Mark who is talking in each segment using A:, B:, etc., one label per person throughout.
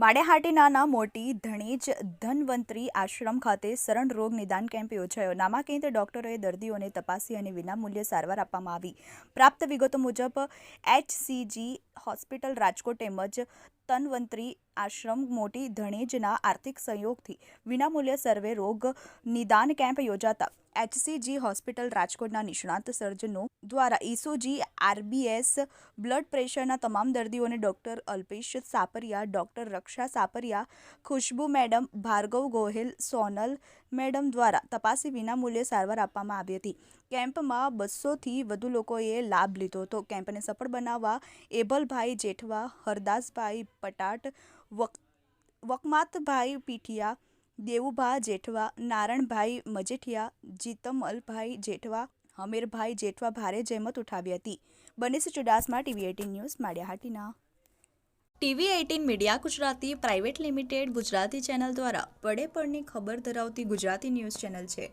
A: માળેહાટીનાના મોટી ધણીજ ધનવંતરી આશ્રમ ખાતે સરણ રોગ નિદાન કેમ્પ યોજાયો. નામાંકિત ડોક્ટરોએ દર્દીઓને તપાસી અને વિનામૂલ્યે સારવાર આપવામાં આવી. પ્રાપ્ત વિગતો મુજબ, એચસીજી હોસ્પિટલ રાજકોટ તેમજ તનવંતરી આશ્રમ મોટી ધણેજના આર્થિક સહયોગથી વિનામૂલ્ય સર્વે રોગ નિદાન કેમ્પ યોજાતા એચસીજી હોસ્પિટલ રાજકોટના નિષ્ણાત સર્જનો દ્વારા ઇસોજી આરબીએસ બ્લડ પ્રેશરના તમામ દર્દીઓને doctor Alpesh Sapariya, doctor Raksha Sapariya, Khushbu madam, Bhargav Gohil, Sonal madam દ્વારા તપાસી વિનામૂલ્યે સારવાર આપવામાં આવી હતી. કેમ્પમાં બસોથી વધુ લોકોએ લાભ લીધો હતો. કેમ્પને સફળ બનાવવા એબલભાઈ જેઠવા, હરદાસભાઈ પટાટ વક, વકમાતભાઈ પીઠિયા, દેવુભા જેઠવા, નારણભાઈ મજેઠિયા, જીતમલભાઈ જેઠવા, હમીરભાઈ જેઠવા ભારે જહેમત ઉઠાવી હતી. Banish Chudasama TV eighteen news Maliyahatina. TV eighteen media Gujarati private limited Gujarati channel દ્વારા પડે પડની ખબર ધરાવતી ગુજરાતી ન્યૂઝ ચેનલ છે.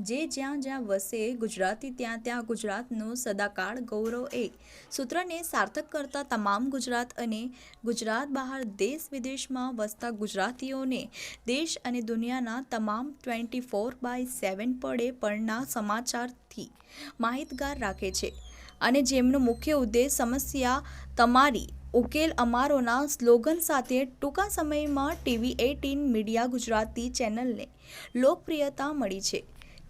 A: જે જ્યાં જ્યાં વસે ગુજરાતી, ત્યાં ત્યાં ગુજરાતનું સદાકાળ ગૌરવ એ સૂત્રને સાર્થક કરતા તમામ ગુજરાત અને ગુજરાત બહાર દેશ વિદેશમાં વસતા ગુજરાતીઓને દેશ અને દુનિયાના તમામ ટ્વેન્ટી ફોર બાય સેવન પડે પરના સમાચારથી માહિતગાર રાખે છે. અને જેમનો મુખ્ય ઉદ્દેશ સમસ્યા તમારી, ઉકેલ અમારોના સ્લોગન સાથે ટૂંકા સમયમાં ટીવી એટીન મીડિયા ગુજરાતી ચેનલને લોકપ્રિયતા મળી છે.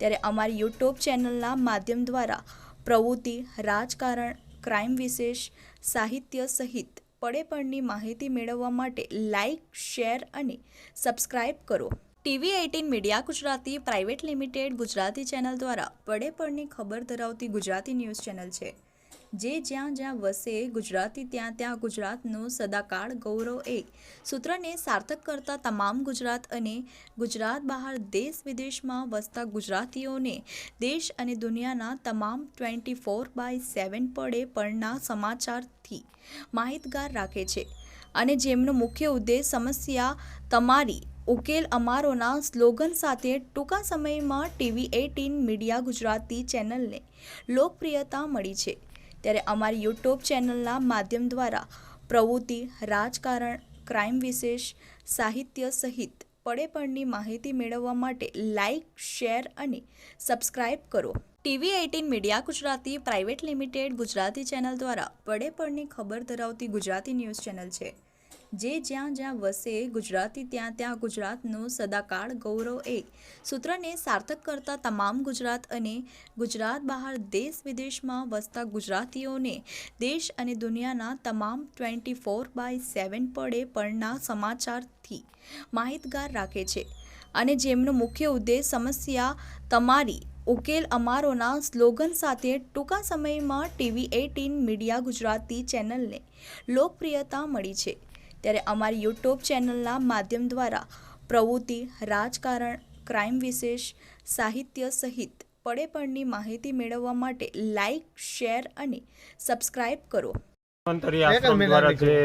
A: ત્યારે અમારી યુટ્યુબ ચેનલના માધ્યમ દ્વારા પ્રવૃત્તિ, રાજકારણ, ક્રાઇમ વિશેષ, સાહિત્ય સહિત પડે પડની માહિતી મેળવવા માટે લાઇક, શેર અને સબસ્ક્રાઇબ કરો. TV eighteen media Gujarati, private limited Gujarati channel દ્વારા પડે પડની ખબર ધરાવતી ગુજરાતી ન્યૂઝ ચેનલ છે. જે જ્યાં જ્યાં વસે ગુજરાતી, ત્યાં ત્યાં ગુજરાતનું સદાકાળ ગૌરવ એ સૂત્રને સાર્થક કરતા તમામ ગુજરાત અને ગુજરાત બહાર દેશ વિદેશમાં વસતા ગુજરાતીઓને દેશ અને દુનિયાના તમામ ટ્વેન્ટી ફોર બાય સેવન પડે પરના સમાચારથી માહિતગાર રાખે છે. અને જેમનો મુખ્ય ઉદ્દેશ સમસ્યા તમારી, ઉકેલ અમારોના સ્લોગન સાથે ટૂંકા સમયમાં ટીવી એટીન મીડિયા ગુજરાતી ચેનલને લોકપ્રિયતા મળી છે. ત્યારે અમારી યુટ્યુબ ચેનલના માધ્યમ દ્વારા પ્રવૃત્તિ, રાજકારણ, ક્રાઇમ વિશેષ, સાહિત્ય સહિત પડે પડની માહિતી મેળવવા માટે લાઇક, શેર અને સબસ્ક્રાઇબ કરો. TV eighteen media Gujarati, private limited Gujarati channel દ્વારા પડે પડની ખબર ધરાવતી ગુજરાતી ન્યૂઝ ચેનલ છે. જે જ્યાં જ્યાં વસે ગુજરાતી, ત્યાં ત્યાં ગુજરાતનું સદાકાળ ગૌરવ એ સૂત્રને સાર્થક કરતા તમામ ગુજરાત અને ગુજરાત બહાર દેશ વિદેશમાં વસતા ગુજરાતીઓને દેશ અને દુનિયાના તમામ ટ્વેન્ટી ફોર બાય સેવન પડે પરના સમાચારથી માહિતગાર રાખે છે. અને જેમનો મુખ્ય ઉદ્દેશ સમસ્યા તમારી, ઉકેલ અમારોના સ્લોગન સાથે ટૂંકા સમયમાં ટીવી એટીન મીડિયા ગુજરાતી ચેનલને લોકપ્રિયતા મળી છે. ત્યારે અમારી યુટ્યુબ ચેનલના માધ્યમ દ્વારા પ્રવૃત્તિ રાજકારણ ક્રાઇમ વિશેષ સાહિત્ય સહિત પડે પડની માહિતી મેળવવા માટે લાઇક શેર અને સબસ્ક્રાઇબ કરો.
B: દ્વારા જે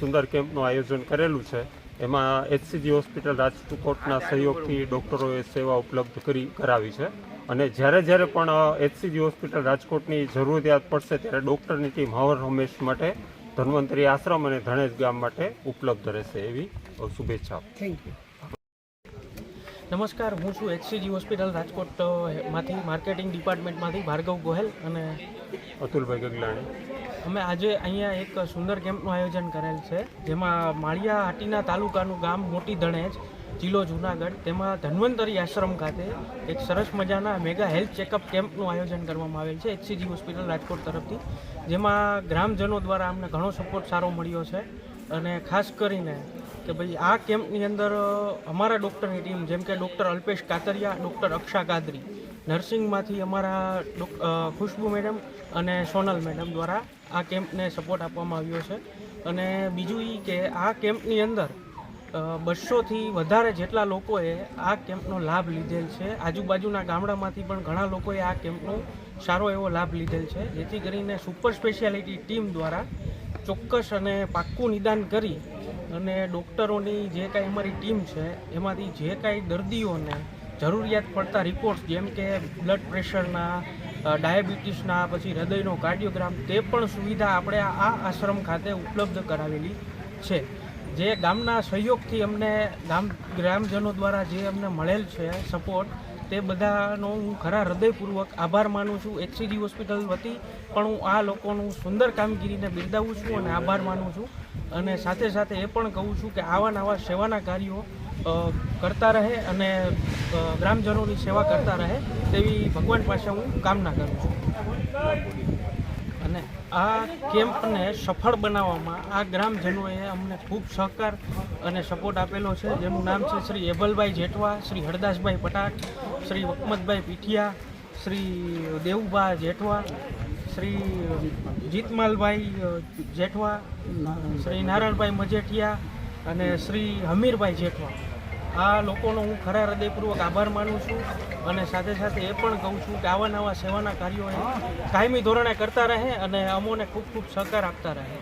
B: સુંદર કેમ્પનું આયોજન કરેલું છે એમાં એચસીજી હોસ્પિટલ રાજકોટના સહયોગથી ડૉક્ટરોએ સેવા ઉપલબ્ધ કરી કરાવી છે. અને જ્યારે જ્યારે પણ એચસીજી હોસ્પિટલ રાજકોટની જરૂરિયાત પડશે ત્યારે ડૉક્ટરની ટીમ હવર હંમેશ માટે ધન્વંતરી આશ્રમ અને ધણેજ ગામ માટે ઉપલબ્ધ રહેશે એવી શુભેચ્છા
C: થેન્ક યુ નમસ્કાર હું છું એચસીજી હોસ્પિટલ રાજકોટમાંથી માર્કેટિંગ ડિપાર્ટમેન્ટમાંથી ભાર્ગવ ગોહેલ અને
B: અતુલભાઈ ગગલાણી.
C: અમે આજે અહીંયા એક સુંદર કેમ્પનું આયોજન કરેલ છે જેમાં માળિયા હાટીના તાલુકાનું ગામ મોટી ધણેજ જિલ્લો જુનાગઢ, તેમાં ધન્વંતરી આશ્રમ ખાતે એક સરસ મજાના મેગા હેલ્થ ચેકઅપ કેમ્પનું આયોજન કરવામાં આવેલ છે એચસીજી હોસ્પિટલ રાજકોટ તરફથી. જેમાં ગ્રામજનો દ્વારા અમને ઘણો સપોર્ટ સારો મળ્યો છે અને ખાસ કરીને કે ભાઈ આ કેમ્પની અંદર અમારા ડૉક્ટરની ટીમ, જેમ કે ડૉક્ટર અલ્પેશ કાતરિયા, ડૉક્ટર અક્ષા કાદરી, નર્સિંગમાંથી અમારા ખુશ્બુ મેડમ અને સોનલ મેડમ દ્વારા આ કેમ્પને સપોર્ટ આપવામાં આવ્યો છે. અને બીજું એ કે આ કેમ્પની અંદર બસોથી વધારે જેટલા લોકોએ આ કેમ્પનો લાભ લીધેલ છે. આજુબાજુના ગામડામાંથી પણ ઘણા લોકોએ આ કેમ્પનો સારો એવો લાભ લીધેલ છે. જેથી કરીને સુપર સ્પેશિયાલિટી ટીમ દ્વારા ચોક્કસ અને પાક્કું નિદાન કરી અને ડૉક્ટરોની જે કાંઈ અમારી ટીમ છે, એમાંથી જે કાંઈ દર્દીઓને જરૂરિયાત પડતા રિપોર્ટ્સ જેમ કે બ્લડ પ્રેશરના ડાયાબિટીસના પછી હૃદયનો કાર્ડિયોગ્રામ તે પણ સુવિધા આપણે આ આશ્રમ ખાતે ઉપલબ્ધ કરાવેલી છે. જે ગામના સહયોગથી અમને ગામ ગ્રામજનો દ્વારા જે અમને મળેલ છે સપોર્ટ તે બધાનો હું ખરા હૃદયપૂર્વક આભાર માનું છું. એચસીડી હોસ્પિટલ વતી પણ હું આ લોકોનું સુંદર કામગીરીને બિરદાવું છું અને આભાર માનું છું. અને સાથે સાથે એ પણ કહું છું કે આવા નવા સેવાના કાર્યો કરતા રહે અને ગ્રામજનોની સેવા કરતા રહે તેવી ભગવાન પાસે હું કામના કરું છું. આ કેમ્પને સફળ બનાવવામાં આ ગ્રામજનોએ અમને ખૂબ સહકાર અને સપોર્ટ આપેલો છે. જેનું નામ છે શ્રી એભલભાઈ જેઠવા, શ્રી હરદાસભાઈ પટાટ, શ્રી વકમતભાઈ પીઠિયા, શ્રી દેવુભા જેઠવા, શ્રી જીતમાલભાઈ જેઠવા, શ્રી નારાયણભાઈ મજેઠિયા અને શ્રી હમીરભાઈ જેઠવા. આ લોકોનો હું ખરા હૃદયપૂર્વક આભાર માનું છું અને સાથે સાથે એ પણ કહું છું કે આવા નવા સેવાના કાર્યો કાયમી ધોરણે કરતા રહે અને અમોને ખૂબ ખૂબ સહકાર આપતા રહે.